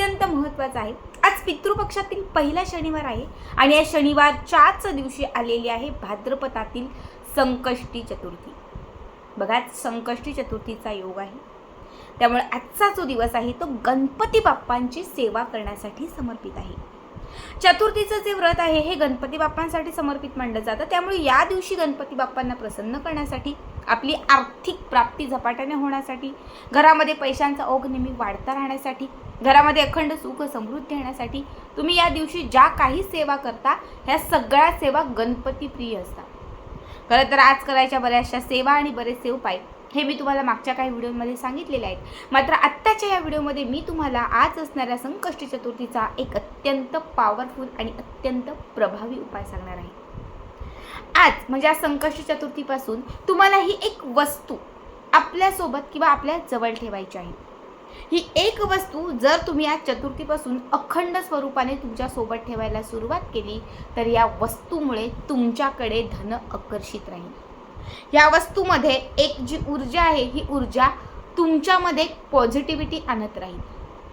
अत्यंत महत्त्वाचा आहे. आज पितृपक्षातील पहिला शनिवार आहे आणि या शनिवारच्याच दिवशी आलेली आहे भाद्रपदातील संकष्टी चतुर्थी. बघाच संकष्टी चतुर्थीचा योग आहे. त्यामुळे आजचा जो दिवस आहे तो गणपती बाप्पांची सेवा करण्यासाठी समर्पित आहे. चतुर्थीचं जे व्रत आहे हे गणपती बाप्पांसाठी समर्पित मानलं जातं. त्यामुळे या दिवशी गणपती बाप्पांना प्रसन्न करण्यासाठी आपली आर्थिक प्राप्ती झपाट्याने होण्यासाठी घरामध्ये पैशांचा ओघ नेहमी वाढता राहण्यासाठी घरामध्ये अखंड सुख समृद्धी येण्यासाठी तुम्ही या दिवशी ज्या काही सेवा करता ह्या सगळ्या सेवा गणपतीप्रिय असतात. खरं तर आज करायच्या बऱ्याचशा सेवा आणि बरेचसे उपाय हे मी तुम्हाला मागच्या काही व्हिडिओमध्ये सांगितलेले आहेत. मात्र आत्ताच्या या व्हिडिओमध्ये मी तुम्हाला आज असणाऱ्या संकष्टी चतुर्थीचा एक अत्यंत पॉवरफुल आणि अत्यंत प्रभावी उपाय सांगणार आहे. आज म्हणजे आज संकष्टी चतुर्थीपासून तुम्हाला ही एक वस्तू आपल्यासोबत किंवा आपल्या जवळ ठेवायची आहे. ही एक वस्तू जर तुम्ही आज चतुर्थीपासून अखंड स्वरूपाने तुमच्यासोबत ठेवायला सुरुवात केली तर या वस्तूमुळे तुमच्याकडे धन आकर्षित राहील. या वस्तूमध्ये एक जी ऊर्जा आहे ही ऊर्जा तुमच्यामध्ये पॉझिटिव्हिटी आणत राहील.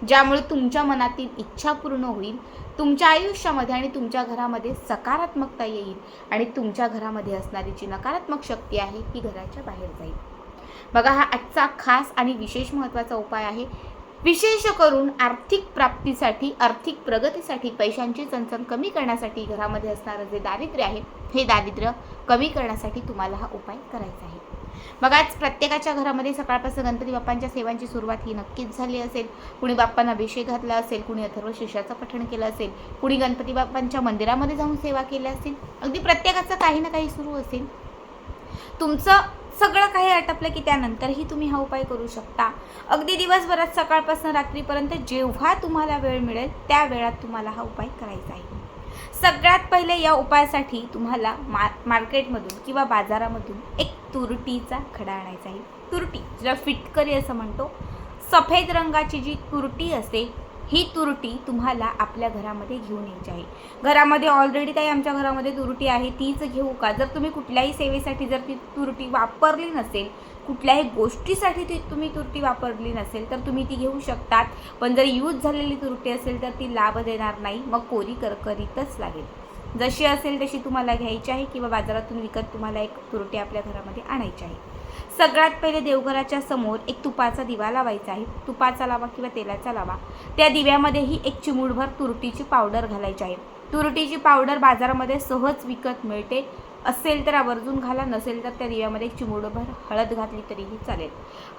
ज्यामुळे तुमच्या मनातील इच्छा पूर्ण होईल तुमच्या आयुष्यामध्ये आणि तुमच्या घरामध्ये सकारात्मकता येईल आणि तुमच्या घरामध्ये असणारी जी नकारात्मक शक्ती आहे ती घराच्या बाहेर जाईल. बघा हा आजचा खास आणि विशेष महत्त्वाचा उपाय आहे. विशेष करून आर्थिक प्राप्तीसाठी आर्थिक प्रगतीसाठी पैशांची चणचण कमी करण्यासाठी घरामध्ये असणारं जे दारिद्र्य आहे हे दारिद्र्य कमी करण्यासाठी तुम्हाला हा उपाय करायचा आहे. मग आज प्रत्येकाच्या घरामध्ये सकाळपासून गणपती बाप्पांच्या सेवांची सुरुवात ही नक्कीच झाली असेल. कुणी बाप्पांना अभिषेक घातला असेल कुणी अथर्व शिष्याचं पठण केलं असेल कुणी गणपती बाप्पांच्या मंदिरामध्ये जाऊन सेवा केल्या असेल. अगदी प्रत्येकाचं काही ना काही सुरू असेल. तुमचं सगळं काही आटपलं की त्यानंतरही तुम्ही हा उपाय करू शकता. अगदी दिवसभरात सकाळपासून रात्रीपर्यंत जेव्हा तुम्हाला वेळ मिळेल त्या वेळात तुम्हाला हा उपाय करायचा आहे. सगळ्यात पहिले या उपायासाठी तुम्हाला मा मार्केटमधून किंवा बाजारामधून एक तुरटीचा खडा आणायचा आहे. तुरटी जिला फिटकरी असं म्हणतो. सफेद रंगाची जी तुरटी असते ही तुरटी तुम्हाला आपल्या घरामध्ये घेऊन यायची आहे. घरामध्ये ऑलरेडी काही आमच्या घरामध्ये तुरटी आहे तीच घेऊ का? जर तुम्ही कुठल्याही सेवेसाठी जर ती तुरटी वापरली नसेल कुठल्याही गोष्टीसाठी ती तुम्ही तुरटी वापरली नसेल तर तुम्ही ती घेऊ शकतात. पण जर यूज झालेली तुरटी असेल तर ती लाभ देणार नाही. मग कोरी करकरीतच लागेल. जशी असेल तशी तुम्हाला घ्यायची आहे किंवा बाजारातून विकत तुम्हाला एक तुरटी आपल्या घरामध्ये आणायची आहे. सगळ्यात पहिले देवघराच्या समोर एक तुपाचा दिवा लावायचा आहे. तुपाचा लावा किंवा तेलाचा लावा. त्या दिव्यामध्येही एक चिमूडभर तुरटीची पावडर घालायची आहे. तुरटीची पावडर बाजारामध्ये सहज विकत मिळते. असेल तर आवर्जून घाला नसेल तर त्या दिव्यामध्ये एक हळद घातली तरीही चालेल.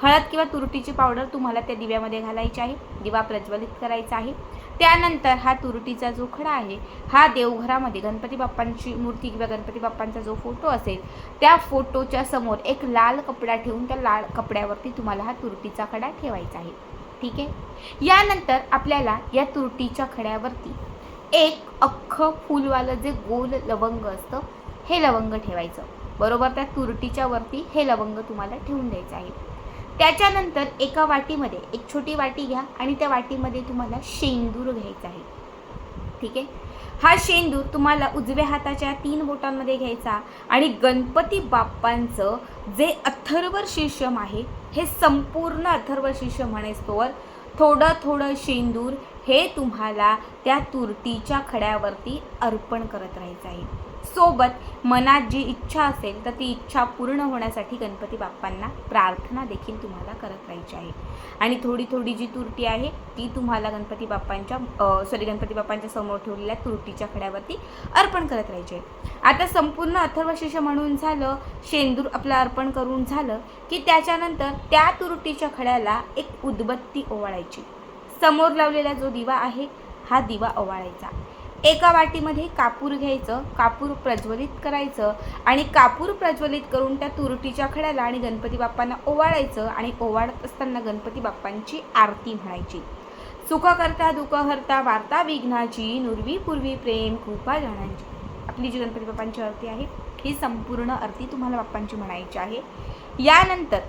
हळद किंवा तुरटीची पावडर तुम्हाला त्या दिव्यामध्ये घालायची आहे. दिवा प्रज्वलित करायचा आहे. त्यानंतर हा तुरटीचा जो खडा आहे हा देवघरामध्ये गणपती बाप्पांची मूर्ती किंवा गणपती बाप्पांचा जो फोटो असेल त्या फोटोच्या समोर एक लाल कपडा ठेवून त्या लाल कपड्यावरती तुम्हाला हा तुरटीचा खडा ठेवायचा आहे. ठीक आहे? यानंतर आपल्याला या तुरटीच्या खड्यावरती एक अख्खं फुलवालं जे गोल लवंग असतं हे लवंग ठेवायचं. बरोबर? त्या तुरटीच्या वरती हे लवंग तुम्हाला ठेवून द्यायचं आहे. त्याच्यानंतर एका वाटीमध्ये एक छोटी वाटी घ्या आणि त्या वाटीमध्ये तुम्हाला शेंदूर घ्यायचा आहे. ठीक आहे? हा शेंदूर तुम्हाला उजव्या हाताच्या तीन बोटांमध्ये घ्यायचा आणि गणपती बाप्पांचं जे अथर्व शीर्षम आहे हे संपूर्ण अथर्व शीर्ष म्हणेस्तोवर थोडं थोडं शेंदूर हे तुम्हाला त्या तुरटीच्या खड्यावरती अर्पण करत राहायचं आहे. सोबत मनात जी इच्छा असेल तर ती इच्छा पूर्ण होण्यासाठी गणपती बाप्पांना प्रार्थना देखील तुम्हाला करत राहायची आहे. आणि थोडी थोडी जी तुरटी आहे ती तुम्हाला गणपती बाप्पांच्या सॉरी गणपती बाप्पांच्या समोर ठेवलेल्या तुरटीच्या खड्यावरती अर्पण करत राहायचे आहे. आता संपूर्ण अथर्वशिष म्हणून झालं शेंदूर आपलं अर्पण करून झालं की त्याच्यानंतर त्या तुरटीच्या खड्याला एक उदबत्ती ओवाळायची. समोर लावलेला जो दिवा आहे हा दिवा ओवाळायचा. एका वाटीमध्ये कापूर घ्यायचं कापूर प्रज्वलित करायचं आणि कापूर प्रज्वलित करून त्या तुरटीच्या खड्याला आणि गणपती बाप्पांना ओवाळायचं आणि ओवाळत असताना गणपती बाप्पांची आरती म्हणायची. सुख करता दुःख हरता वार्ता विघ्नाची नुरवी पूर्वी प्रेम कृपा जणांची. आपली जी गणपती बाप्पांची आरती आहे ही संपूर्ण आरती तुम्हाला बाप्पांची म्हणायची आहे. यानंतर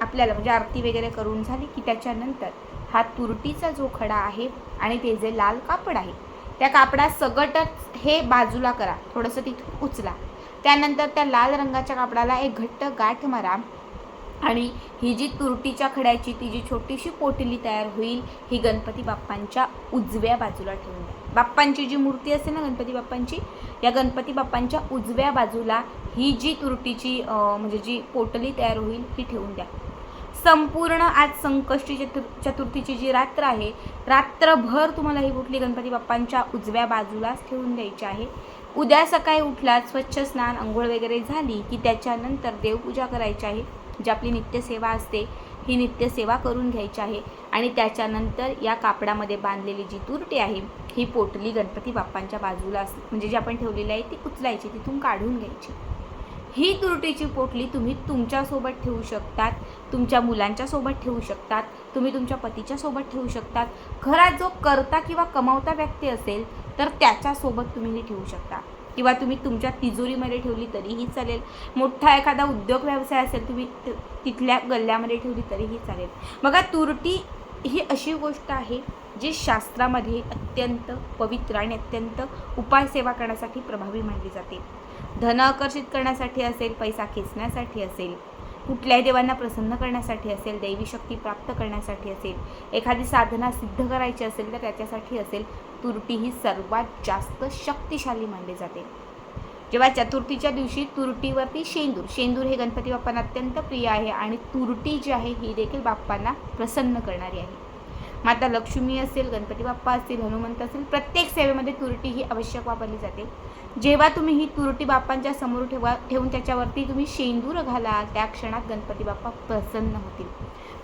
आपल्याला म्हणजे आरती वगैरे करून झाली की त्याच्यानंतर हा तुरटीचा जो खडा आहे आणि ते जे लाल कापड आहे त्या कापडात सगटच हे बाजूला करा. थोडंसं तिथून उचला. त्यानंतर त्या लाल रंगाच्या कापडाला एक घट्ट गाठ मारा आणि ही जी तुरटीच्या खड्याची ती जी छोटीशी पोटली तयार होईल ही गणपती बाप्पांच्या उजव्या बाजूला ठेवून द्या. बाप्पांची जी मूर्ती असते ना गणपती बाप्पांची या गणपती बाप्पांच्या उजव्या बाजूला ही जी तुरटीची म्हणजे जी पोटली तयार होईल ही ठेवून द्या. संपूर्ण आज संकष्टी चतुर चतुर्थीची जी रात्र आहे रात्रभर तुम्हाला ही पोटली गणपती बाप्पांच्या उजव्या बाजूलाच ठेवून द्यायची आहे. उद्या सकाळी उठलात स्वच्छ स्नान आंघोळ वगैरे झाली की त्याच्यानंतर देवपूजा करायची आहे. जी आपली नित्यसेवा असते ही नित्यसेवा करून घ्यायची आहे आणि त्याच्यानंतर या कापडामध्ये बांधलेली जी तुरटी आहे ही पोटली गणपती बाप्पांच्या बाजूला अस म्हणजे जी आपण ठेवलेली आहे ती उचलायची तिथून काढून घ्यायची. ही तुरटीची पोटली तुम्ही तुमच्यासोबत ठेवू शकतात. तुमच्या मुलांच्या सोबत ठेवू शकतात. तुम्ही तुमच्या पतीच्या सोबत ठेवू शकतात. घरात जो करता किंवा कमावता व्यक्ती असेल तर त्याच्यासोबत तुम्ही ही ठेवू शकता. किंवा तुम्ही तुमच्या तिजोरीमध्ये ठेवली तरीही चालेल. मोठा एखादा उद्योग व्यवसाय असेल तुम्ही त- तिथल्या गल्ल्यामध्ये ठेवली तरीही चालेल. बघा तुरटी ही अशी गोष्ट आहे जी शास्त्रामध्ये अत्यंत पवित्र आणि अत्यंत उपायसेवा करण्यासाठी प्रभावी मानली जाते. धन आकर्षित करण्यासाठी असेल पैसा खेचण्यासाठी असेल कुठल्याही देवांना प्रसन्न करण्यासाठी असेल दैवी शक्ती प्राप्त करण्यासाठी असेल एखादी साधना सिद्ध करायची असेल तर त्याच्यासाठी असेल तुरटी ही सर्वात जास्त शक्तिशाली मानली जाते. जेव्हा चतुर्थीच्या दिवशी तुरटीवरती शेंदूर शेंदूर हे गणपती बाप्पांना अत्यंत प्रिय आहे आणि तुरटी जी आहे ही देखील बाप्पांना प्रसन्न करणारी आहे. माता लक्ष्मी असेल गणपती बाप्पा असतील हनुमंत असेल प्रत्येक सेवेमध्ये तुरटी ही आवश्यक वापरली जाते. जेव्हा तुम्ही ही तुरटी बाप्पांच्या समोर ठेवा ठेवून त्याच्यावरती तुम्ही शेंदूर घाला त्या क्षणात गणपती बाप्पा प्रसन्न होतील.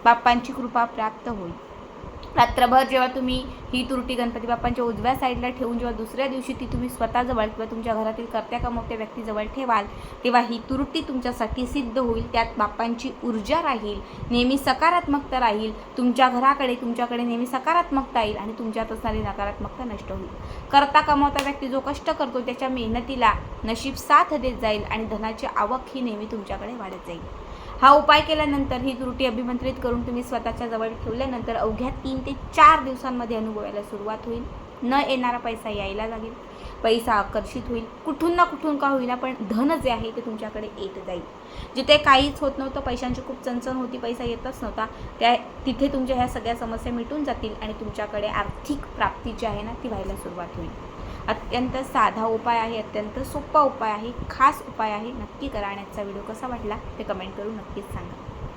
बाप्पांची कृपा प्राप्त होईल. रात्रभर जेव्हा तुम्ही ही तुरटी गणपती बाप्पांच्या उजव्या साईडला ठेवून जेव्हा दुसऱ्या दिवशी ती तुम्ही स्वतःजवळ किंवा तुमच्या घरातील कर्त्या कमवत्या व्यक्तीजवळ ठेवाल तेव्हा ही तुरटी तुमच्यासाठी सिद्ध होईल. त्यात बाप्पांची ऊर्जा राहील नेहमी सकारात्मकता राहील. तुमच्या घराकडे तुमच्याकडे नेहमी सकारात्मकता येईल आणि तुमच्यात असणारी नकारात्मकता नष्ट होईल. करता कमावता व्यक्ती जो कष्ट करतो त्याच्या मेहनतीला नशीब साथ देत जाईल आणि धनाची आवक ही नेहमी तुमच्याकडे वाढत जाईल. हा उपाय केल्यानंतर ही त्रुटी अभिमंत्रित करून तुम्ही स्वतःच्या जवळ ठेवल्यानंतर अवघ्या तीन ते चार दिवसांमध्ये अनुभवायला सुरुवात होईल. न येणारा पैसा यायला लागेल. पैसा आकर्षित होईल. कुठून ना कुठून का होईना पण धन जे आहे ते तुमच्याकडे येत जाईल. जिथे काहीच होत नव्हतं पैशांची खूप चणचण होती पैसा येतच नव्हता त्या तिथे तुमच्या ह्या सगळ्या समस्या मिटून जातील आणि तुमच्याकडे आर्थिक प्राप्ती जी आहे ना ती व्हायला सुरुवात होईल. अत्यंत साधा उपाय आहे अत्यंत सोपा उपाय आहे खास उपाय आहे. नक्की करा. आणि आजचा व्हिडिओ कसा वाटला ते कमेंट करून नक्कीच सांगा.